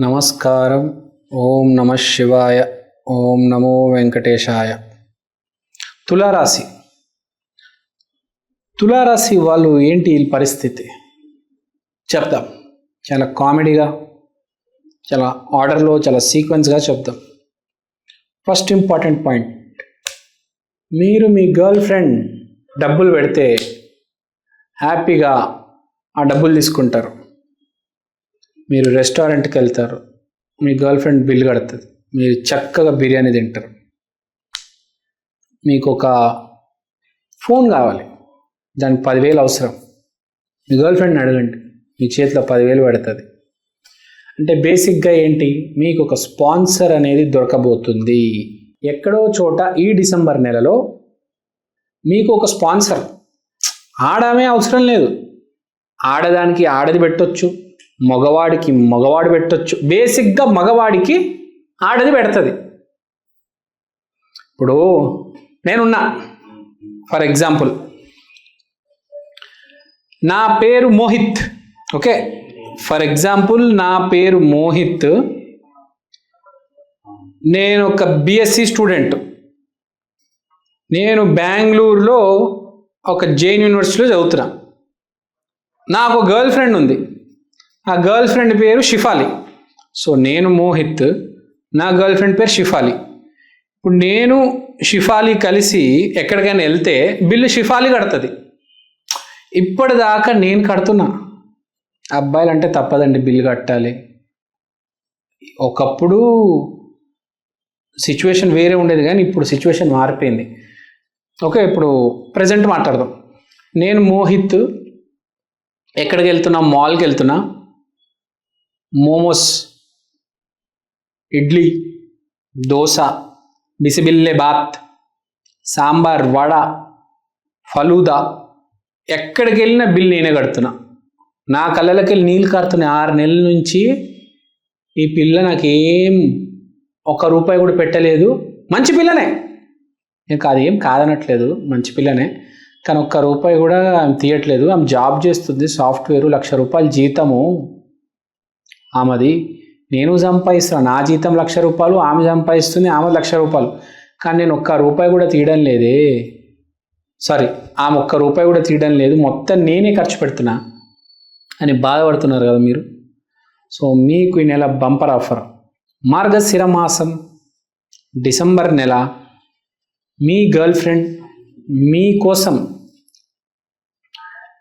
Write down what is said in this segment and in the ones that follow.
నమస్కారం. ఓం నమ శివాయ. ఓం నమో వెంకటేశాయ. తులారాశి. తులారాశి వాళ్ళు ఏంటి వీళ్ళ పరిస్థితి? చెప్తాం చాలా కామెడీగా చాలా ఆర్డర్లో చాలా సీక్వెన్స్గా చెప్తాం ఫస్ట్ ఇంపార్టెంట్ పాయింట్. మీరు మీ గర్ల్ ఫ్రెండ్ డబ్బులు పెడితే హ్యాపీగా ఆ డబ్బులు తీసుకుంటారు. మీరు రెస్టారెంట్కి వెళ్తారు మీ గర్ల్ ఫ్రెండ్ బిల్ కడుతుంది మీరు చక్కగా బిర్యానీ తింటారు. మీకు ఒక ఫోన్ కావాలి దానికి పదివేలు అవసరం. మీ గర్ల్ ఫ్రెండ్ని అడగండి మీ చేతిలో పదివేలు పడుతుంది. అంటే బేసిక్గా ఏంటి మీకు ఒక స్పాన్సర్ అనేది దొరకబోతుంది. ఎక్కడో చోట ఈ డిసెంబర్ నెలలో మీకు ఒక స్పాన్సర్. ఆడమే అవసరం లేదు. ఆడదానికి ఆడది పెట్టొచ్చు. మగవాడికి మగవాడు పెట్టొచ్చు. బేసిక్గా మగవాడికి ఆడది పెడుతుంది. ఇప్పుడు నేనున్నా. For example. నా పేరు మోహిత్. ఓకే? ఫర్ ఎగ్జాంపుల్ నా పేరు మోహిత్. నేను ఒక బిఎస్సి స్టూడెంట్. నేను బెంగళూరులో ఒక జైన్ యూనివర్సిటీలో చదువుతున్నా. నాకు గర్ల్ ఫ్రెండ్ ఉంది. ఆ గర్ల్ ఫ్రెండ్ పేరు షిఫాలి. సో నేను మోహిత్ నా గర్ల్ ఫ్రెండ్ పేరు షిఫాలి. ఇప్పుడు నేను షిఫాలి కలిసి ఎక్కడికైనా వెళ్తే బిల్లు షిఫాలి కడుతుంది. ఇప్పటిదాకా నేను కడుతున్నా. అబ్బాయిలు అంటే తప్పదండి బిల్లు కట్టాలి. ఒకప్పుడు సిచ్యువేషన్ వేరే ఉండేది కానీ ఇప్పుడు సిచ్యువేషన్ మారిపోయింది. ఓకే ఇప్పుడు ప్రజెంట్ మాట్లాడదాం. నేను మోహిత్ ఎక్కడికి వెళ్తున్నా? మాల్కి వెళ్తున్నా. మోమోస్ ఇడ్లీ దోశ బిసిబిల్లే బాత్ సాంబార్ వడ ఫలూదా. ఎక్కడికి వెళ్ళినా బిల్ నేనే కడుతున్నా. నా కళ్ళకి వెళ్ళి నీళ్ళు కారుతున్నాయి. ఆరు నెలల నుంచి ఈ పిల్ల నాకేం ఒక్క రూపాయి కూడా పెట్టలేదు. మంచి పిల్లనే. నేను అది ఏం కాదనట్లేదు. మంచి పిల్లనే. కానీ ఒక్క రూపాయి కూడా ఆమె తీయట్లేదు. ఆమె జాబ్ చేస్తుంది సాఫ్ట్వేర్ లక్ష రూపాయలు జీతము. ఆమెది నేను సంపాదిస్తాను నా జీతం లక్ష రూపాయలు ఆమె సంపాదిస్తుంది ఆమె లక్ష రూపాయలు. కానీ నేను ఒక్క రూపాయి కూడా తీయడం లేదే. సారీ ఆమె ఒక్క రూపాయి కూడా తీయడం లేదు. మొత్తం నేనే ఖర్చు పెడుతున్నా అని బాధపడుతున్నారు కదా మీరు. సో మీకు ఈ నెల బంపర్ ఆఫర్. మార్గశిర మాసం డిసెంబర్ నెల మీ గర్ల్ ఫ్రెండ్ మీకోసం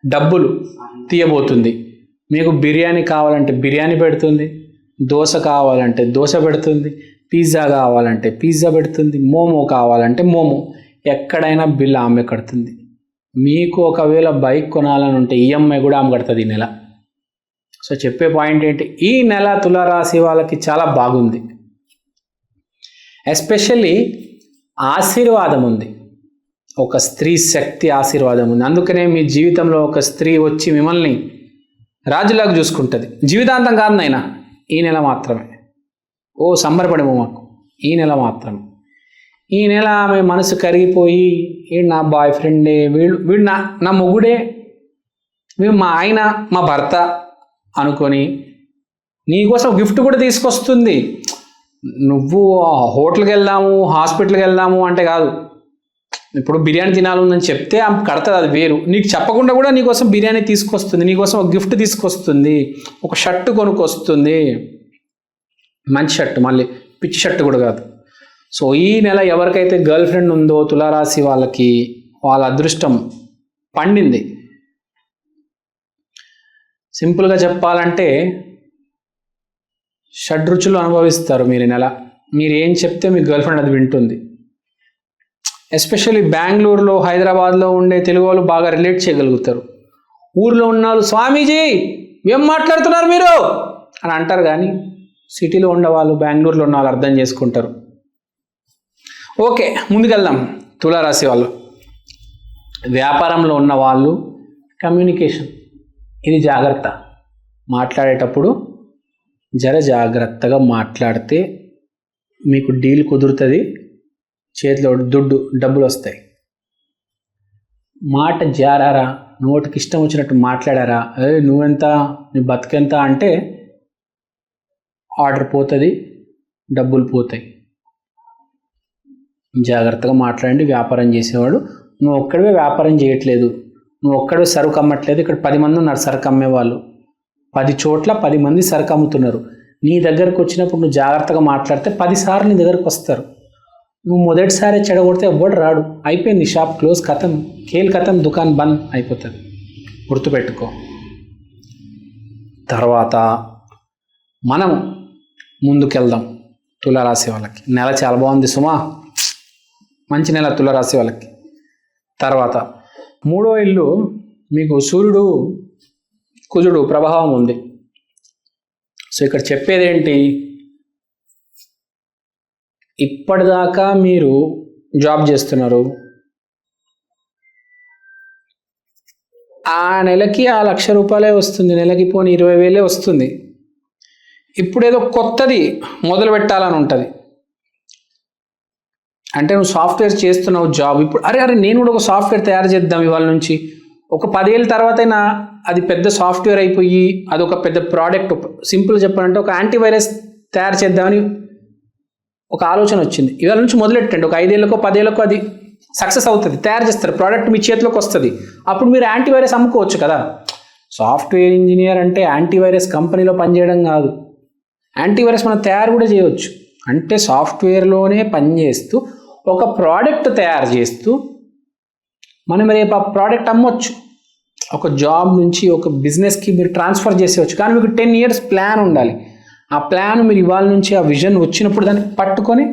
డబ్బులు తీయబోతుంది. మీకు బిర్యానీ కావాలంటే బిర్యానీ పెడుతుంది దోశ కావాలంటే దోశ పెడుతుంది పిజ్జా కావాలంటే పిజ్జా పెడుతుంది మోమో కావాలంటే మోమో. ఎక్కడైనా బిల్ ఆమె కడుతుంది. మీకు ఒకవేళ బైక్ కొనాలని ఉంటే ఈఎంఐ కూడా ఆమె కడుతుంది ఈ నెల. సో చెప్పే పాయింట్ ఏంటి? ఈ నెల తులారాశి వాళ్ళకి చాలా బాగుంది. ఎస్పెషల్లీ ఆశీర్వాదం ఉంది. ఒక స్త్రీ శక్తి ఆశీర్వాదం ఉంది. అందుకనే మీ జీవితంలో ఒక స్త్రీ వచ్చి మిమ్మల్ని రాజులాగా చూసుకుంటుంది. జీవితాంతం కాదు నాయన ఈ నెల మాత్రమే. ఓ సంబరపడము మాకు ఈ నెల మాత్రమే. ఈ నెల ఆమె మనసు కరిగిపోయి వీడు నా బాయ్ ఫ్రెండే వీడు వీడు నా నా మొగుడే వీడు మా ఆయన మా భర్త అనుకొని నీకోసం గిఫ్ట్ కూడా తీసుకొస్తుంది. నువ్వు హోటల్కి వెళ్దాము హాస్పిటల్కి వెళ్దాము అంటే కాదు. ఇప్పుడు బిర్యానీ తినాలని చెప్తే ఆమె కడతది అది వేరు. నీకు చెప్పకుండా కూడా నీకోసం బిర్యానీ తీసుకొస్తుంది నీకోసం ఒక గిఫ్ట్ తీసుకొస్తుంది ఒక షర్ట్ కొనుక్కొస్తుంది. మంచి షర్ట్ మళ్ళీ పిచ్చి షర్ట్ కూడా కాదు. సో ఈ నెల ఎవరికైతే గర్ల్ ఫ్రెండ్ ఉందో తులారాశి వాళ్ళకి వాళ్ళ అదృష్టం పండింది. సింపుల్గా చెప్పాలంటే షడ్రుచులు అనుభవిస్తారు మీరు నెల. మీరు ఏం చెప్తే మీ గర్ల్ ఫ్రెండ్ అది వింటుంది. ఎస్పెషల్లీ బెంగళూరులో హైదరాబాద్లో ఉండే తెలుగు వాళ్ళు బాగా రిలేట్ చేయగలుగుతారు. ఊర్లో ఉన్నారు స్వామీజీ ఏం మాట్లాడుతున్నారు మీరు? అని అంటారు కానీ సిటీలో ఉండే వాళ్ళు బెంగళూరులో ఉన్న వాళ్ళు అర్థం చేసుకుంటారు. ఓకే ముందుకెళ్దాం. తులారాశి వాళ్ళు. వ్యాపారంలో ఉన్న వాళ్ళు కమ్యూనికేషన్. ఇది జాగ్రత్త. మాట్లాడేటప్పుడు జర జాగ్రత్తగా మాట్లాడితే మీకు డీల్ కుదురుతుంది. చేతిలో దుడ్డు డబ్బులు వస్తాయి మాట జారారా? నోటికి ఇష్టం వచ్చినట్టు మాట్లాడారా? ఏ నువ్వెంత? నీ బతికెంత? అంటే ఆర్డర్ పోతుంది డబ్బులు పోతాయి. జాగ్రత్తగా మాట్లాడండి వ్యాపారం చేసేవాడు. నువ్వు ఒక్కడివే వ్యాపారం చేయట్లేదు. నువ్వు ఒక్కడే సరుకు అమ్మట్లేదు. ఇక్కడ పది మంది ఉన్నారు సరుకు అమ్మేవాళ్ళు పది చోట్ల పది మంది సరుకు అమ్ముతున్నారు. నీ దగ్గరకు వచ్చినప్పుడు నువ్వు జాగ్రత్తగా మాట్లాడితే పదిసార్లు నీ దగ్గరకు వస్తారు. నువ్వు మొదటిసారి చెడగొడితే ఎవ్వడు రాడు? అయిపోయింది షాప్ క్లోజ్ కథం. కేల్ కథం దుకాన్ బంద్ అయిపోతుంది. గుర్తుపెట్టుకో. తర్వాత మనం ముందుకెళ్దాం తులారాశి వాళ్ళకి. నెల చాలా బాగుంది సుమా. మంచి నెల తులారాశి వాళ్ళకి. తర్వాత మూడో ఇల్లు మీకు సూర్యుడు కుజుడు ప్రభావం ఉంది. సో ఇక్కడ చెప్పేది ఏంటి ఇప్పటిదాకా మీరు జాబ్ చేస్తున్నారు? ఆ నెలకి ఆ లక్ష రూపాయలే వస్తుంది నెలకి పోనీ ఇరవై వేలే వస్తుంది. ఇప్పుడు ఏదో కొత్తది మొదలు పెట్టాలని ఉంటుంది. అంటే నువ్వు సాఫ్ట్వేర్ చేస్తున్నావు జాబ్ ఇప్పుడు అరే అరే నేను కూడా ఒక సాఫ్ట్వేర్ తయారు చేద్దాం ఇవాళ నుంచి. ఒక పదేళ్ళ తర్వాతైనా అది పెద్ద సాఫ్ట్వేర్ అయిపోయి అది ఒక పెద్ద ప్రోడక్ట్. సింపుల్ చెప్పాలంటే ఒక యాంటీవైరస్ తయారు చేద్దామని ఒక ఆలోచన వచ్చింది. ఇవాళ నుంచి మొదలెట్టండి. ఒక ఐదేళ్ళకో పదేళ్ళకో అది సక్సెస్ అవుతుంది. తయారు చేస్తారు. ప్రోడక్ట్ మీ చేతిలోకి వస్తుంది. అప్పుడు మీరు యాంటీవైరస్ అమ్ముకోవచ్చు కదా. సాఫ్ట్వేర్ ఇంజనీర్ అంటే యాంటీవైరస్ కంపెనీలో పనిచేయడం కాదు. యాంటీవైరస్ మనం తయారు కూడా చేయవచ్చు. అంటే సాఫ్ట్వేర్లోనే పనిచేస్తూ ఒక ప్రోడక్ట్ తయారు చేస్తూ మనం రేపు ఆ ప్రోడక్ట్ అమ్మొచ్చు. ఒక జాబ్ నుంచి ఒక బిజినెస్కి మీరు ట్రాన్స్ఫర్ చేసేవచ్చు కానీ మీకు టెన్ ఇయర్స్ ప్లాన్ ఉండాలి. ఆ ప్లాన్ మీరు ఇవాళ నుంచి ఆ విజన్ వచ్చినప్పుడు దాన్ని పట్టుకొని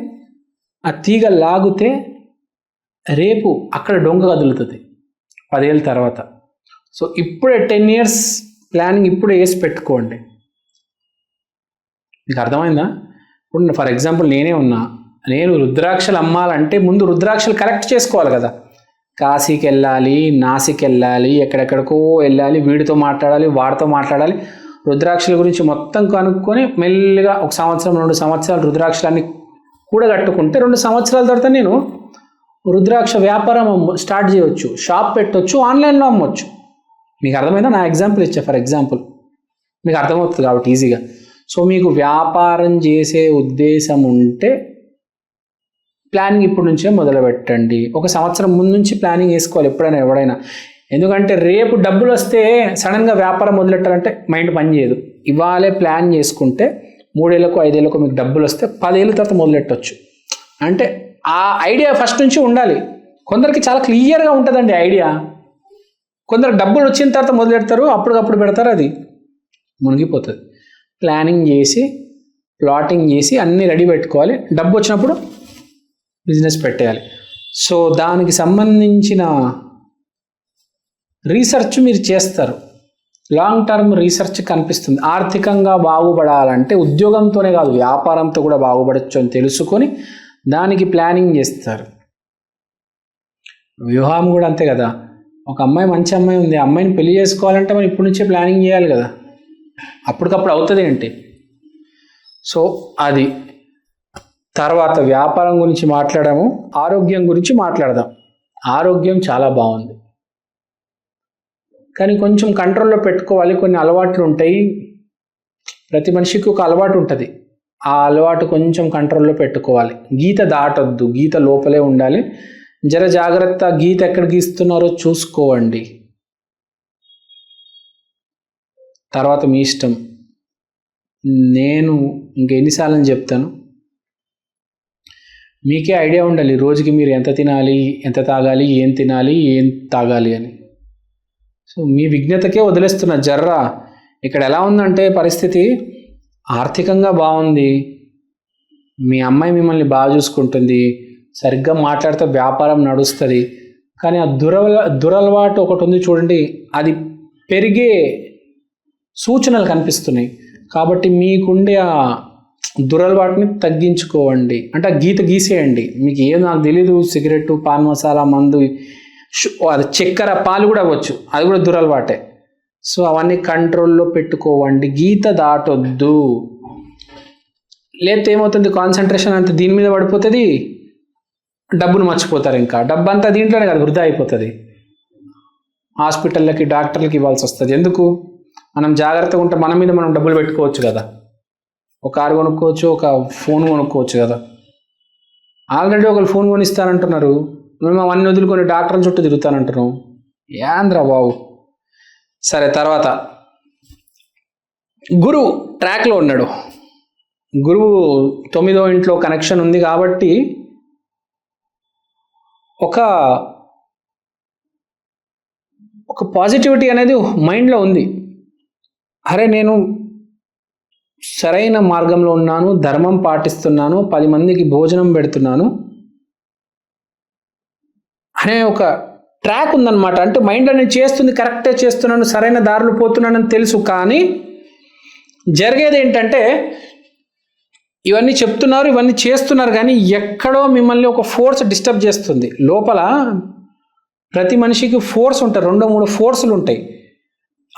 ఆ తీగ లాగితే రేపు అక్కడ డొంగ కదులుతుంది పదేళ్ళ తర్వాత. సో ఇప్పుడే టెన్ ఇయర్స్ ప్లానింగ్ ఇప్పుడే వేసి పెట్టుకోండి. మీకు అర్థమైందా? ఇప్పుడు ఫర్ ఎగ్జాంపుల్ నేనే ఉన్నా నేను రుద్రాక్షలు అమ్మాలంటే ముందు రుద్రాక్షలు కరెక్ట్ చేసుకోవాలి కదా. కాశీకి వెళ్ళాలి నాసిక్ వెళ్ళాలి ఎక్కడెక్కడికో వెళ్ళాలి వీడితో మాట్లాడాలి వాడితో మాట్లాడాలి. రుద్రాక్షల గురించి మొత్తం కనుక్కొని మెల్లిగా ఒక సంవత్సరం రెండు సంవత్సరాలు రుద్రాక్షలన్నీ కూడగట్టుకుంటే రెండు సంవత్సరాల తర్వాత నేను రుద్రాక్ష వ్యాపారం స్టార్ట్ చేయవచ్చు షాప్ పెట్టవచ్చు ఆన్లైన్లో అమ్మవచ్చు మీకు అర్థమైందా? నా ఎగ్జాంపుల్ ఇచ్చా ఫర్ ఎగ్జాంపుల్. మీకు అర్థమవుతుంది కాబట్టి ఈజీగా. సో మీకు వ్యాపారం చేసే ఉద్దేశం ఉంటే ప్లానింగ్ ఇప్పటి నుంచే మొదలు పెట్టండి ఒక సంవత్సరం ముందు నుంచి ప్లానింగ్ వేసుకోవాలి ఎప్పుడైనా ఎవడైనా. ఎందుకంటే రేపు డబ్బులు వస్తే సడన్గా వ్యాపారం మొదలెట్టాలంటే మైండ్ పనిచేయదు ఇవాళే ప్లాన్ చేసుకుంటే మూడేళ్ళకు ఐదేళ్ళకు మీకు డబ్బులు వస్తే పదేళ్ళ తర్వాత మొదలెట్టవచ్చు అంటే ఆ ఐడియా ఫస్ట్ నుంచి ఉండాలి. కొందరికి చాలా క్లియర్గా ఉంటుందండి ఐడియా. కొందరు డబ్బులు వచ్చిన తర్వాత మొదలెడతారు అప్పటికప్పుడు పెడతారు అది. మునిగిపోతుంది. ప్లానింగ్ చేసి ప్లాటింగ్ చేసి అన్నీ రెడీ పెట్టుకోవాలి. డబ్బు వచ్చినప్పుడు బిజినెస్ పెట్టేయాలి. సో దానికి సంబంధించిన రీసెర్చ్ మీరు చేస్తారు. లాంగ్ టర్మ్ రీసెర్చ్ కనిపిస్తుంది. ఆర్థికంగా బాగుపడాలంటే ఉద్యోగంతోనే కాదు వ్యాపారంతో కూడా బాగుపడచ్చు అని తెలుసుకొని దానికి ప్లానింగ్ చేస్తారు. వివాహం కూడా అంతే కదా. ఒక అమ్మాయి మంచి అమ్మాయి ఉంది ఆ అమ్మాయిని పెళ్ళి చేసుకోవాలంటే మనం ఇప్పటి నుంచే ప్లానింగ్ చేయాలి కదా. అప్పటికప్పుడు అవుతుంది ఏంటి? సో అది. తర్వాత వ్యాపారం గురించి మాట్లాడాము ఆరోగ్యం గురించి మాట్లాడదాం. ఆరోగ్యం చాలా బాగుంది. కానీ కొంచెం కంట్రోల్లో పెట్టుకోవాలి. కొన్ని అలవాట్లు ఉంటాయి. ప్రతి మనిషికి ఒక అలవాటు ఉంటుంది. ఆ అలవాటు కొంచెం కంట్రోల్లో పెట్టుకోవాలి. గీత దాటొద్దు. గీత లోపలే ఉండాలి. జర జాగ్రత్త గీత ఎక్కడ గీస్తున్నారో చూసుకోవండి. తర్వాత మీ ఇష్టం. నేను ఇంకెన్నిసార్లు చెప్తాను. మీకే ఐడియా ఉండాలి. రోజుకి మీరు ఎంత తినాలి? ఎంత తాగాలి? ఏం తినాలి? ఏం తాగాలి అని. సో మీ విజ్ఞతకే వదిలేస్తున్న జర్రా ఇక్కడ ఎలా ఉందంటే పరిస్థితి ఆర్థికంగా బాగుంది. మీ అమ్మాయి మిమ్మల్ని బాగా చూసుకుంటుంది. సరిగ్గా మాట్లాడితే వ్యాపారం నడుస్తుంది. కానీ ఆ దురల దురలవాటు ఒకటి ఉంది చూడండి. అది పెరిగే సూచనలు కనిపిస్తున్నాయి. కాబట్టి మీకుండే ఆ దురలవాటుని తగ్గించుకోవండి. అంటే ఆ గీత గీసేయండి. మీకు ఏం నాకు తెలీదు. సిగరెట్ పాన్ మసాలా మందు అది చక్కెర పాలు కూడా అవ్వచ్చు. అది కూడా దురలవాటే. సో అవన్నీ కంట్రోల్లో పెట్టుకోవండి. గీత దాటొద్దు. లేకపోతే ఏమవుతుంది? కాన్సన్ట్రేషన్ అంతా దీని మీద పడిపోతుంది. డబ్బును మర్చిపోతారు ఇంకా. డబ్బు అంతా దీంట్లోనే కదా వృధా అయిపోతుంది. హాస్పిటల్లకి డాక్టర్లకి ఇవ్వాల్సి వస్తుంది. ఎందుకు? మనం జాగ్రత్తగా ఉంటే మన మీద మనం డబ్బులు పెట్టుకోవచ్చు కదా. ఒక కారు కొనుక్కోవచ్చు ఒక ఫోన్ కొనుక్కోవచ్చు కదా. ఆల్రెడీ ఒకరు ఫోన్ కొనిస్తారంటున్నారు. మేము అవన్నీ వదులుకొని డాక్టర్ల చుట్టూ తిరుగుతానంటున్నాం యాంద్రా బాబు? సరే తర్వాత. గురువు ట్రాక్లో ఉన్నాడు. గురువు తొమ్మిదో ఇంట్లో కనెక్షన్ ఉంది కాబట్టి ఒక ఒక పాజిటివిటీ అనేది మైండ్లో ఉంది. అరే నేను సరైన మార్గంలో ఉన్నాను ధర్మం పాటిస్తున్నాను పది మందికి భోజనం పెడుతున్నాను. అనే ఒక ట్రాక్ ఉందన్నమాట. అంటే మైండ్లో నేను చేస్తుంది కరెక్టే చేస్తున్నాను సరైన దారిలో పోతున్నానని తెలుసు కానీ జరిగేది ఏంటంటే ఇవన్నీ చెప్తున్నారు ఇవన్నీ చేస్తున్నారు కానీ ఎక్కడో మిమ్మల్ని ఒక ఫోర్స్ డిస్టర్బ్ చేస్తుంది. లోపల ప్రతి మనిషికి ఫోర్స్ ఉంటాయి రెండు మూడు ఫోర్సులు ఉంటాయి.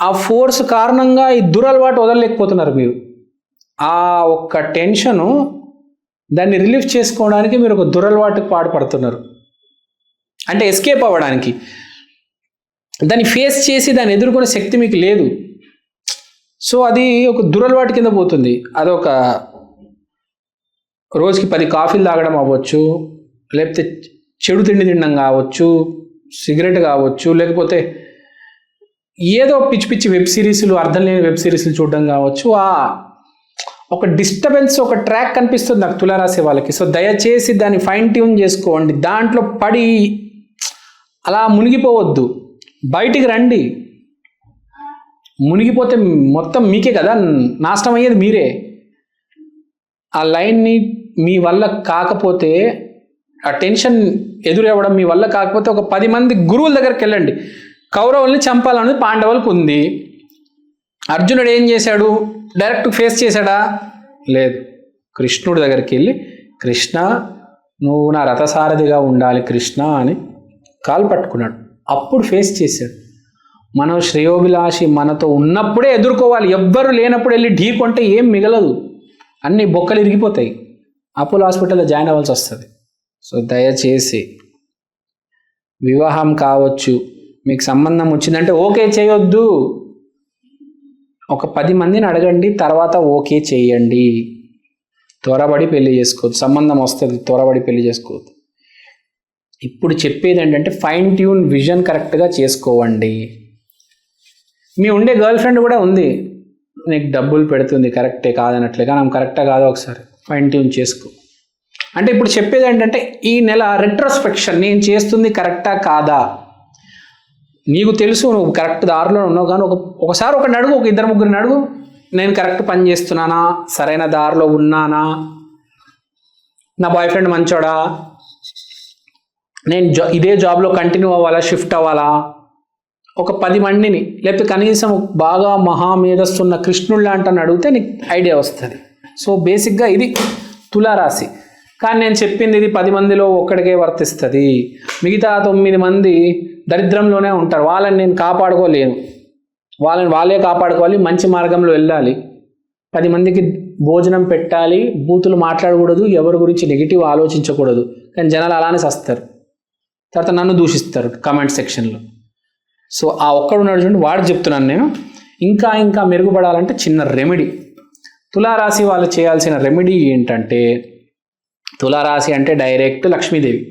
ఆ ఫోర్స్ కారణంగా ఈ దురలవాటు వదలలేకపోతున్నారు మీరు. ఆ ఒక్క టెన్షను దాన్ని రిలీఫ్ చేసుకోవడానికి మీరు ఒక దురలవాటుకు పాడుపడుతున్నారు అంటే ఎస్కేప్ అవ్వడానికి. దాన్ని ఫేస్ చేసి దాన్ని ఎదుర్కొనే శక్తి మీకు లేదు. సో అది ఒక దురలవాటు కింద పోతుంది. అదొక రోజుకి పది కాఫీలు తాగడం అవ్వచ్చు లేకపోతే చెడు తిండి తినడం కావచ్చు సిగరెట్ కావచ్చు లేకపోతే ఏదో పిచ్చి పిచ్చి వెబ్ సిరీస్లు అర్థం లేని వెబ్ సిరీస్లు చూడడం కావచ్చు ఆ ఒక డిస్టర్బెన్స్ ఒక ట్రాక్ కనిపిస్తుంది నాకు తులారాసే వాళ్ళకి. సో దయచేసి దాన్ని ఫైన్ ట్యూన్ చేసుకోండి. దాంట్లో పడి అలా మునిగిపోవద్దు. బయటికి రండి. మునిగిపోతే మొత్తం మీకే కదా నాశనం అయ్యేది మీరే. ఆ లైన్ని మీ వల్ల కాకపోతే ఆ టెన్షన్ ఎదురవ్వడం మీ వల్ల కాకపోతే ఒక పది మంది గురువుల దగ్గరికి వెళ్ళండి. కౌరవుల్ని చంపాలన్నది పాండవులకు ఉంది. అర్జునుడు ఏం చేశాడు? డైరెక్ట్ ఫేస్ చేశాడా? లేదు. కృష్ణుడి దగ్గరికి వెళ్ళి కృష్ణ నువ్వు నా రథసారథిగా ఉండాలి కృష్ణ అని కాలు పట్టుకున్నాడు. అప్పుడు ఫేస్ చేశాడు. మనం శ్రేయోభిలాషి మనతో ఉన్నప్పుడే ఎదుర్కోవాలి. ఎవ్వరు లేనప్పుడు వెళ్ళి ఢీ కొంటే ఏం మిగలదు. అన్ని బొక్కలు ఇరిగిపోతాయి. అపోలో హాస్పిటల్లో జాయిన్ అవ్వాల్సి వస్తుంది. సో దయచేసి వివాహం కావచ్చు. మీకు సంబంధం వచ్చిందంటే ఓకే చేయొద్దు. ఒక పది మందిని అడగండి తర్వాత ఓకే చేయండి. త్వరబడి పెళ్ళి చేసుకోవద్దు. సంబంధం వస్తుంది త్వరబడి పెళ్ళి చేసుకోవద్దు. ఇప్పుడు చెప్పేది ఏంటంటే ఫైన్ ట్యూన్ విజన్ కరెక్ట్గా చేసుకోవండి. మీ ఉండే గర్ల్ ఫ్రెండ్ కూడా ఉంది. నీకు డబ్బులు పెడుతుంది కరెక్టే కాదనట్లే కానీ కరెక్టా కాదో ఒకసారి. ఫైన్ ట్యూన్ చేసుకో. అంటే ఇప్పుడు చెప్పేది ఏంటంటే ఈ నెల రెట్రోస్పెక్షన్ నేను చేస్తుంది కరెక్టా కాదా? నీకు తెలుసు నువ్వు కరెక్ట్ దారిలో ఉన్నావు కానీ ఒక ఒకసారి ఒక నడుగు ఒక ఇద్దరు ముగ్గురు నడుగు నేను కరెక్ట్ పని చేస్తున్నానా? సరైన దారిలో ఉన్నానా? నా బాయ్ ఫ్రెండ్ మంచోడా? నేను జా ఇదే జాబ్లో కంటిన్యూ అవ్వాలా షిఫ్ట్ అవ్వాలా? ఒక పది మందిని లేకపోతే కనీసం బాగా మహామేధస్సున్న కృష్ణుడు లాంటి అడిగితే నీకు ఐడియా వస్తుంది. సో బేసిక్గా ఇది తులారాశి. కానీ నేను చెప్పింది ఇది పది మందిలో ఒక్కడికే వర్తిస్తుంది. మిగతా తొమ్మిది మంది దరిద్రంలోనే ఉంటారు. వాళ్ళని నేను కాపాడుకోలేను. వాళ్ళని వాళ్ళే కాపాడుకోవాలి మంచి మార్గంలో వెళ్ళాలి. పది మందికి భోజనం పెట్టాలి బూతులు మాట్లాడకూడదు ఎవరి గురించి నెగిటివ్ ఆలోచించకూడదు. కానీ జనాలు అలానే వస్తారు తర్వాత నన్ను దూషిస్తారు కమెంట్ సెక్షన్లో సో ఆ ఒక్కడు ఉన్నాడు చూడండి వాడు చెప్తున్నాను నేను ఇంకా ఇంకా మెరుగుపడాలంటే చిన్న రెమెడీ తులారాశి వాళ్ళు చేయాల్సిన రెమెడీ ఏంటంటే తులారాశి అంటే డైరెక్ట్ లక్ష్మీదేవి.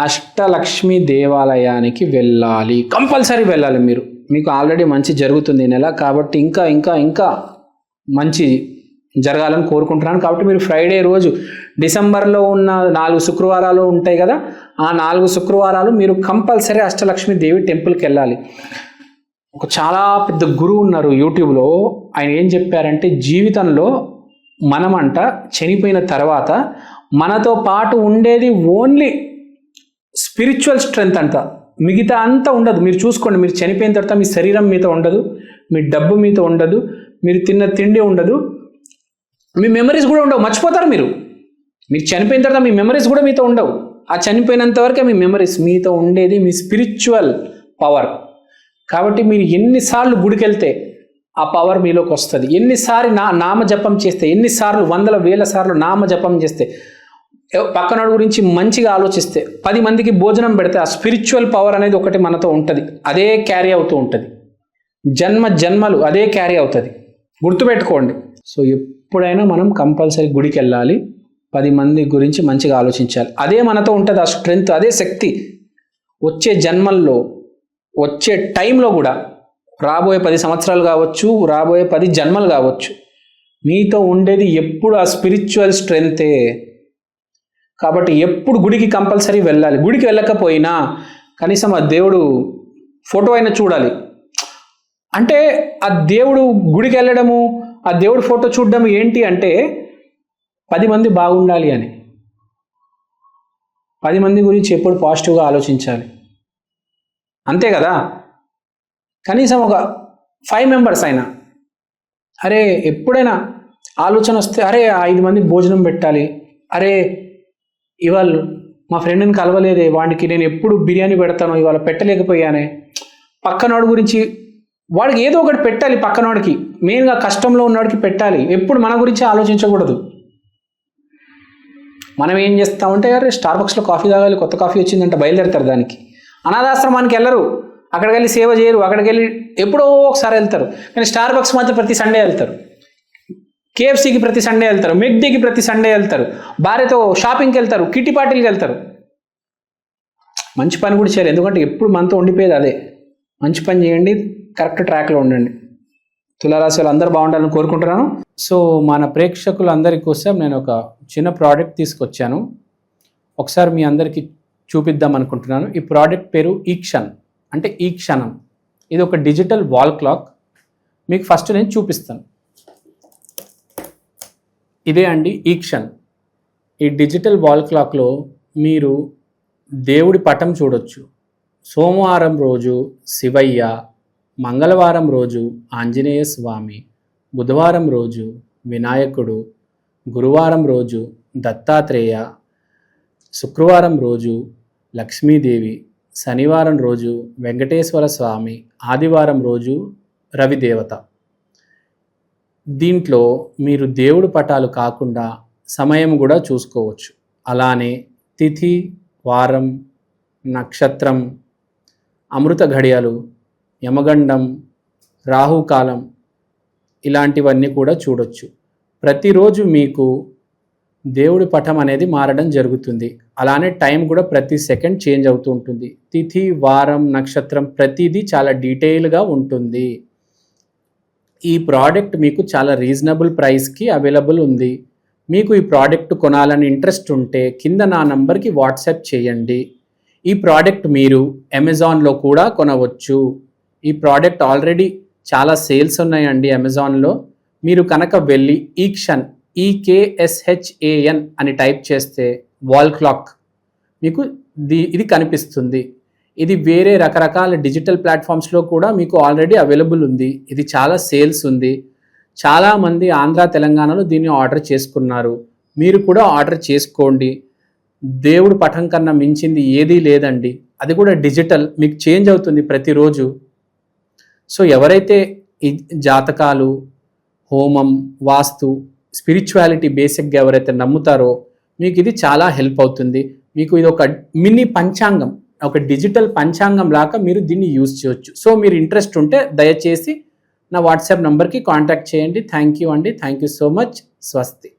అష్టలక్ష్మి దేవాలయానికి వెళ్ళాలి. కంపల్సరీ వెళ్ళాలి మీరు. మీకు ఆల్రెడీ మంచి జరుగుతుంది నెల కాబట్టి ఇంకా ఇంకా ఇంకా మంచి జరగాలని కోరుకుంటున్నాను. కాబట్టి మీరు ఫ్రైడే రోజు డిసెంబర్లో ఉన్న నాలుగు శుక్రవారాలు ఉంటాయి కదా ఆ నాలుగు శుక్రవారాలు మీరు కంపల్సరీ అష్టలక్ష్మి దేవి టెంపుల్కి వెళ్ళాలి. ఒక చాలా పెద్ద గురువు ఉన్నారు యూట్యూబ్లో. ఆయన ఏం చెప్పారంటే జీవితంలో మనమంట చనిపోయిన తర్వాత మనతో పాటు ఉండేది ఓన్లీ స్పిరిచువల్ స్ట్రెంగ్త్ అంట. మిగతా అంతా ఉండదు. మీరు చూసుకోండి మీరు చనిపోయిన తర్వాత మీ శరీరం మీతో ఉండదు మీ డబ్బు మీతో ఉండదు మీరు తిన్న తిండి ఉండదు మీ మెమరీస్ కూడా ఉండవు. మర్చిపోతారు మీరు. మీరు చనిపోయిన తర్వాత మీ మెమరీస్ కూడా మీతో ఉండవు. ఆ చనిపోయినంత వరకే మీ మెమరీస్ మీతో ఉండేది మీ స్పిరిచువల్ పవర్ కాబట్టి మీరు ఎన్నిసార్లు గుడికెళ్తే ఆ పవర్ మీలోకి వస్తుంది. ఎన్నిసార్లు నా నామ జపం చేస్తే ఎన్నిసార్లు వందల వేల సార్లు నామ జపం చేస్తే ఎవ- గురించి మంచిగా ఆలోచిస్తే పది మందికి భోజనం పెడితే ఆ స్పిరిచువల్ పవర్ అనేది ఒకటి మనతో ఉంటుంది. అదే క్యారీ అవుతూ ఉంటుంది. జన్మ జన్మలు అదే క్యారీ అవుతుంది. గుర్తుపెట్టుకోండి. సో ఎప్పుడైనా మనం కంపల్సరీ గుడికి వెళ్ళాలి పది మంది గురించి మంచిగా ఆలోచించాలి. అదే మనతో ఉంటుంది ఆ స్ట్రెంగ్త్ అదే శక్తి. వచ్చే జన్మల్లో వచ్చే టైంలో కూడా రాబోయే పది సంవత్సరాలు కావచ్చు రాబోయే పది జన్మలు కావచ్చు మీతో ఉండేది ఎప్పుడు ఆ స్పిరిచువల్ స్ట్రెంగ్తే. కాబట్టి ఎప్పుడు గుడికి కంపల్సరీ వెళ్ళాలి. గుడికి వెళ్ళకపోయినా కనీసం ఆ దేవుడు ఫోటో అయినా చూడాలి. అంటే ఆ దేవుడు గుడికి వెళ్ళడము ఆ దేవుడు ఫోటో చూడడం ఏంటి అంటే పది మంది బాగుండాలి అని. పది మంది గురించి ఎప్పుడు పాజిటివ్గా ఆలోచించాలి. అంతే కదా? కనీసం ఒక ఫైవ్ మెంబర్స్ అయినా. అరే ఎప్పుడైనా ఆలోచన వస్తే అరే ఐదు మంది భోజనం పెట్టాలి. అరే ఇవాళ మా ఫ్రెండ్ని కలవలేదే వాడికి నేను ఎప్పుడు బిర్యానీ పెడతాను ఇవాళ పెట్టలేకపోయానే. పక్కనోడు గురించి వాడికి ఏదో ఒకటి పెట్టాలి పక్కనోడికి. మెయిన్గా కష్టంలో ఉన్నవాడికి పెట్టాలి. ఎప్పుడు మన గురించి ఆలోచించకూడదు. మనం ఏం చేస్తామంటే అరే స్టార్ బాక్స్లో కాఫీ తాగాలి కొత్త కాఫీ వచ్చిందంటే బయలుదేరుతారు దానికి. అనాథాశ్రమానికి వెళ్ళరు. అక్కడికి వెళ్ళి సేవ చేయరు. అక్కడికి వెళ్ళి ఎప్పుడో ఒకసారి వెళ్తారు. కానీ స్టార్ బాక్స్ మాత్రం ప్రతి సండే వెళ్తారు. కేఎఫ్సీకి ప్రతి సండే వెళ్తారు. మెగ్డీకి ప్రతి సండే వెళ్తారు. భార్యతో షాపింగ్కి వెళ్తారు. కిట్టి పార్టీలకి వెళ్తారు. మంచి పని కూడా చేయాలి. ఎందుకంటే ఎప్పుడు మనతో ఉండిపోయేది అదే. మంచి పని చేయండి. కరెక్ట్ ట్రాక్లో ఉండండి. తులారాశి వాళ్ళు అందరూ బాగుండాలని కోరుకుంటున్నాను. సో మన ప్రేక్షకులందరి కోసం నేను ఒక చిన్న ప్రోడక్ట్ తీసుకొచ్చాను. ఒకసారి మీ అందరికీ చూపిద్దాం అనుకుంటున్నాను. ఈ ప్రోడక్ట్ పేరు ఈ ఈక్షన్ అంటే ఈ క్షణం. ఇది ఒక డిజిటల్ వాల్ క్లాక్. మీకు ఫస్ట్ నేను చూపిస్తాను. ఇదే అండి ఈ ఈక్షన్ ఈ డిజిటల్ వాల్ క్లాక్లో మీరు దేవుడి పటం చూడొచ్చు. సోమవారం రోజు శివయ్య మంగళవారం రోజు ఆంజనేయ స్వామి బుధవారం రోజు వినాయకుడు గురువారం రోజు దత్తాత్రేయ శుక్రవారం రోజు లక్ష్మీదేవి శనివారం రోజు వెంకటేశ్వర స్వామి ఆదివారం రోజు రవిదేవత. దీంట్లో మీరు దేవుడు పటాలు కాకుండా సమయం కూడా చూసుకోవచ్చు. అలానే తిథి వారం నక్షత్రం అమృత ఘడియలు యమగండం రాహుకాలం ఇలాంటివన్నీ కూడా చూడొచ్చు. ప్రతిరోజు మీకు దేవుడి పటం అనేది మారడం జరుగుతుంది. అలానే టైం కూడా ప్రతి సెకండ్ చేంజ్ అవుతూ ఉంటుంది. తిథి వారం నక్షత్రం ప్రతిదీ చాలా డీటెయిల్గా ఉంటుంది. ఈ ప్రోడక్ట్ మీకు చాలా రీజనబుల్ ప్రైస్కి అవైలబుల్ ఉంది. మీకు ఈ ప్రోడక్ట్ కొనాలని ఇంట్రెస్ట్ ఉంటే కింద నా నంబర్కి వాట్సాప్ చేయండి. ఈ ప్రోడక్ట్ మీరు అమెజాన్లో కూడా కొనవచ్చు. ఈ ప్రోడక్ట్ ఆల్రెడీ చాలా సేల్స్ ఉన్నాయండి అమెజాన్లో. మీరు కనుక వెళ్ళి ఈక్షన్ ఈకేఎస్హెచ్ఏఎన్ అని టైప్ చేస్తే వాల్ క్లాక్ మీకు ది ఇది కనిపిస్తుంది. ఇది వేరే రకరకాల డిజిటల్ ప్లాట్ఫామ్స్లో కూడా మీకు ఆల్రెడీ అవైలబుల్ ఉంది. ఇది చాలా సేల్స్ ఉంది. చాలామంది ఆంధ్ర తెలంగాణలో దీన్ని ఆర్డర్ చేసుకున్నారు. మీరు కూడా ఆర్డర్ చేసుకోండి. దేవుడు పఠం కన్నా మించింది ఏదీ లేదండి. అది కూడా డిజిటల్. మీకు చేంజ్ అవుతుంది ప్రతిరోజు. సో ఎవరైతే ఈ జాతకాలు హోమం వాస్తు స్పిరిచువాలిటీ బేసిక్గా ఎవరైతే నమ్ముతారో మీకు ఇది చాలా హెల్ప్ అవుతుంది. మీకు ఇది ఒక మినీ పంచాంగం ఒక డిజిటల్ పంచాంగం లాగా మీరు దీన్ని యూజ్ చేయొచ్చు. సో మీరు ఇంట్రెస్ట్ ఉంటే దయచేసి నా వాట్సాప్ నంబర్కి కాంటాక్ట్ చేయండి. థ్యాంక్ యూ అండి. Thank you so much. స్వస్తి.